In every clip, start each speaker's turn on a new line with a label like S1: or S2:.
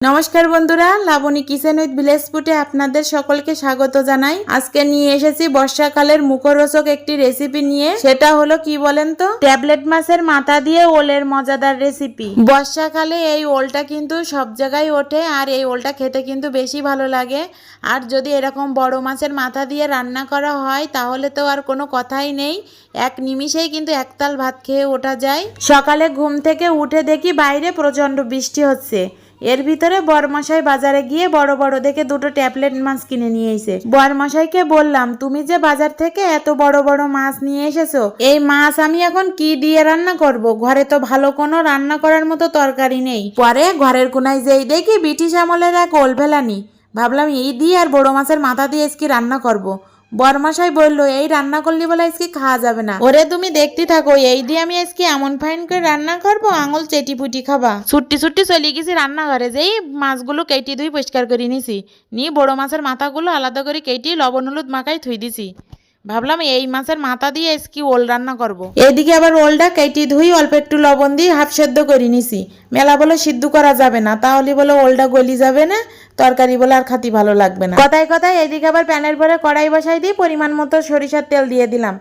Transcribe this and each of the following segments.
S1: নমস্কার বন্ধুরা, Laboni kitchen with village ফুটে আপনাদের সকলকে স্বাগত জানাই। আজকে নিয়ে এসেছি বর্ষাকালের মুখরোচক একটি রেসিপি নিয়ে। সেটা হলো কি বলেন তো? ট্যাবলেট মাছের মাথা দিয়ে ওলের মজাদার রেসিপি বর্ষাকালে এই ওলটা কিন্তু সব জায়গায় ওঠে আর এই ওলটা খেতে কিন্তু বেশি ভালো লাগে। আর যদি এরকম বড় মাছের মাথা দিয়ে রান্না করা হয়, তাহলে তো আর কোনো কথাই নেই। এক নিমিষেই কিন্তু একতাল ভাত খেয়ে ওঠা যায়। সকালে ঘুম থেকে উঠে দেখি বাইরে প্রচণ্ড বৃষ্টি হচ্ছে। এর ভিতরে বরমশাই বাজারে গিয়ে বড় বড় দেখে দুটো ট্যাবলেট মাছ কিনে নিয়ে এসে। বরমশাইকে বললাম, তুমি যে বাজার থেকে এত বড় বড় মাছ নিয়ে এসেছ, এই মাছ আমি এখন কি দিয়ে রান্না করব? ঘরে তো ভালো কোনো রান্না করার মতো তরকারি নেই। পরে ঘরের কোনায় যেই দেখি ব্রিটিশ আমলের এক ওল ফেলানি ভাবলাম এই দিয়ে আর বড় মাছের মাথা দিয়ে আজকে রান্না করব। বরমাসাই বলল, এই রান্না করলি বলে আজকে খাওয়া যাবে না। ওরে তুমি দেখতে থাকো, এই দিয়ে আমি আজকে এমন ফাইন করে রান্না করব, আঙুল চেটি পুটি খাবা। ছুট্টি ছুট্টি চলে গেছি রান্নাঘরে, যেই মাছগুলো কেটে ধুই পরিষ্কার করে নিছি। নিয়ে বড় মাছের মাথাগুলো আলাদা করে কেটে লবণ হলুদ মাখাই থুই দিছি। ভাবলাম এই মাছের মাথা দিয়ে আজকে ওল রান্না করব। এদিকে আবার ওলটা কেটে ধুই, অল্প একটু লবণ দিয়ে হাফ সেদ্ধ করে নিছি। মেলা বলে সিদ্ধ করা যাবে না, তাহলে বলে ওলটা গলি যাবে না, তরকারি বলে আর খাতি ভালো লাগবে না। কথায় কথায় এদিকে আবার প্যানের পরে কড়াই বসাই দিয়ে পরিমাণ মতো সরিষার তেল দিয়ে দিলাম।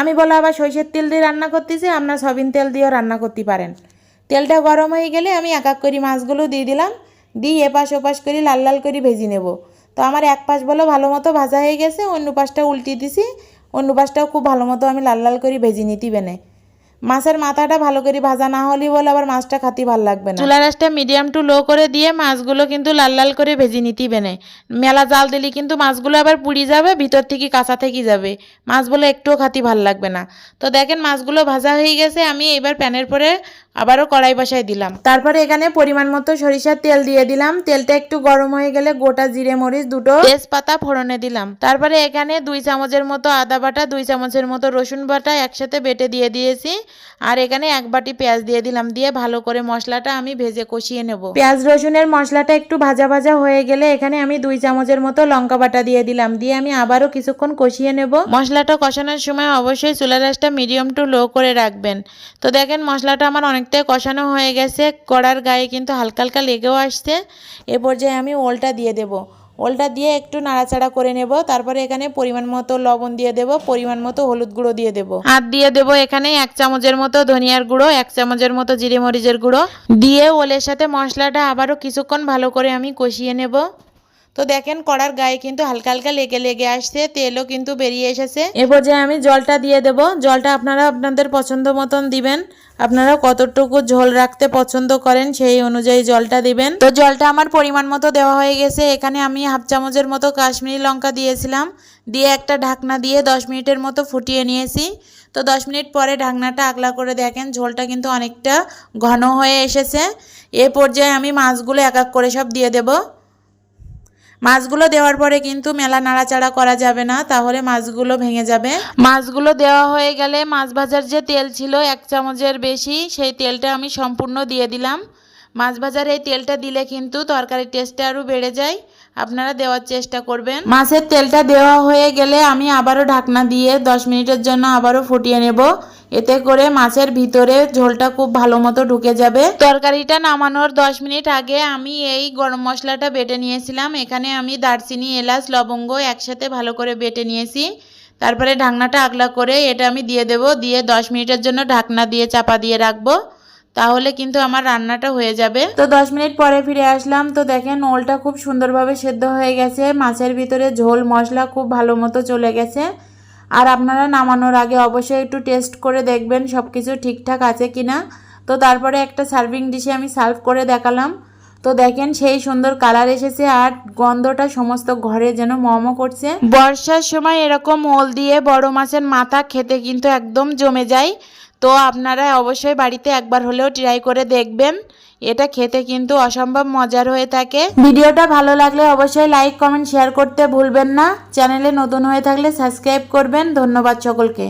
S1: আমি বলে আবার সরিষার তেল দিয়ে রান্না করতেছি, আপনার সবিন তেল দিয়েও রান্না করতে পারেন। তেলটা গরম হয়ে গেলে আমি এক এক করে মাছগুলো দিয়ে দিলাম, দিয়ে এপাশ ওপাশ করে লাল লাল করে ভেজে নেব। তো আমার এক পাশ বলো ভালো মতো ভাজা হয়ে গেছে, অন্য পাশটা উল্টিয়ে দিছি। অন্য পাশটাও খুব ভালো মতো আমি লাল লাল করে ভেজে নিতে বেনে। মাছের মাথাটা ভালো করে ভাজা না হলেই বলে আবার মাছটা খাতি ভালো লাগবে না। চুলা রাসটা মিডিয়াম টু লো করে দিয়ে মাছগুলো কিন্তু লাল লাল করে ভেজে নিতে বেনে। মেলা জাল দিলে কিন্তু মাছগুলো আবার পুড়ি যাবে, ভিতর থেকে কাঁচা থেকে যাবে। মাছগুলো একটুও খাতি ভালো লাগবে না। তো দেখেন মাছগুলো ভাজা হয়ে গেছে, আমি এবার প্যানের পরে আবারও কড়াই বসাই দিলাম। তারপরে এখানে পরিমাণ মতো সরিষার তেল দিয়ে দিলাম। তেলটা একটু গরম হয়ে গেলে গোটা জিরে মরিচ দুটো তেজপাতা ফোড়নে দিলাম। তারপরে এখানে দুই চামচের মতো আদা বাটা দুই চামচের মতো রসুন বাটা একসাথে বেটে দিয়ে দিয়েছি। আর এখানে এক বাটি পেঁয়াজ দিয়ে দিলাম। দিয়ে ভালো করে মশলাটা আমি ভেজে কষিয়ে নেব। পেঁয়াজ রসুনের মশলাটা একটু ভাজা ভাজা হয়ে গেলে এখানে আমি দুই চামচের মতো লঙ্কা বাটা দিয়ে দিলাম। দিয়ে আমি আবারও কিছুক্ষণ কষিয়ে নেব। মশলাটা কষানোর সময় অবশ্যই চুলা রাসটা মিডিয়াম টু লো করে রাখবেন। তো দেখেন মশলাটা আমার অনেকটাই কষানো হয়ে গেছে, কড়ার গায়ে কিন্তু হালকা হালকা লেগেও আসছে। এ পর্যায়ে আমি ওলটা দিয়ে দেবো। ওলটা দিয়ে একটু নাড়াচাড়া করে নেব, তারপরে এখানে পরিমাণ মতো লবণ দিয়ে দেব, পরিমাণ মতো হলুদ গুঁড়ো দিয়ে দেব। আর দিয়ে দেব এখানে এক চামচের মতো ধনিয়ার গুঁড়ো, এক চামচের মতো জিরে মরিচের গুঁড়ো। দিয়ে ওলের সাথে মশলাটা আবারও কিছুক্ষণ ভালো করে আমি কষিয়ে নেব। তো দেখেন কড়ার গায়ে কিন্তু হালকা হালকা লেগে লেগে আসছে, তেলও কিন্তু বেরিয়ে এসেছে। এ পর্যায়ে আমি জলটা দিয়ে দেব। জলটা আপনারা আপনাদের পছন্দ মতন দিবেন। আপনারা কতটুকু ঝোল রাখতে পছন্দ করেন সেই অনুযায়ী জলটা দিবেন। তো জলটা আমার পরিমাণ মতো দেওয়া হয়ে গেছে। এখানে আমি হাফ চামচের মতো কাশ্মীরি লঙ্কা দিয়েছিলাম। দিয়ে একটা ঢাকনা দিয়ে দশ মিনিটের মতো ফুটিয়ে নিয়েছি। তো দশ মিনিট পরে ঢাকনাটা আগলা করে দেখেন, ঝোলটা কিন্তু অনেকটা ঘন হয়ে এসেছে। এ পর্যায়ে আমি মাছগুলো এক এক করে সব দিয়ে দেবো। মাছগুলো দেওয়ার পরে কিন্তু মেলা নাড়াচাড়া করা যাবে না তাহলে মাছগুলো ভেঙে যাবে। মাছগুলো দেওয়া হয়ে গেলে মাছ ভাজার যে তেল ছিল এক চামচের বেশি সেই তেলটা আমি সম্পূর্ণ দিয়ে দিলাম। মাছ ভাজার এই তেলটা দিলে কিন্তু তরকারির টেস্টটা আরও বেড়ে যায়। আপনারা দেওয়ার চেষ্টা করবেন। মাছের তেলটা দেওয়া হয়ে গেলে আমি আবারও ঢাকনা দিয়ে দশ মিনিটের জন্য আবারও ফুটিয়ে নেব। এতে করে মাছের ভিতরে ঝোলটা খুব ভালো মতো ঢুকে যাবে। তরকারিটা নামানোর দশ মিনিট আগে আমি এই গরম মশলাটা বেটে নিয়েছিলাম। এখানে আমি দারচিনি, এলাচ, লবঙ্গ একসাথে ভালো করে বেটে নিয়েছি। তারপরে ঢাকনাটা আগলা করে এটা আমি দিয়ে দেব। দিয়ে দশ মিনিটের জন্য ঢাকনা দিয়ে চাপা দিয়ে রাখব। তাহলে কিন্তু আমার রান্নাটা হয়ে যাবে। তো দশ মিনিট পরে ফিরে আসলাম। তো দেখেন, ওলটা খুব সুন্দরভাবে সেদ্ধ হয়ে গেছে। মাছের ভিতরে ঝোল, মশলা খুব ভালো মতো চলে গেছে। আর আপনারা নামানোর আগে অবশ্যই একটু টেস্ট করে দেখবেন সব কিছু ঠিকঠাক আছে কি না তো তারপরে একটা সার্ভিং ডিশে আমি সার্ভ করে দেখালাম। তো দেখেন সেই সুন্দর কালার এসেছে আর গন্ধটা সমস্ত ঘরে যেন মম করছে। বর্ষার সময় এরকম ওল দিয়ে বড় মাছের মাথা খেতে কিন্তু একদম জমে যায়। তো আপনারা অবশ্যই বাড়িতে একবার হলেও ট্রাই করে দেখবেন। এটা খেতে কিন্তু অসম্ভব মজার হয়ে থাকে। ভিডিওটা ভালো লাগলে অবশ্যই লাইক কমেন্ট শেয়ার করতে ভুলবেন না। চ্যানেলে নতুন হয়ে থাকলে সাবস্ক্রাইব করবেন। ধন্যবাদ সকলকে।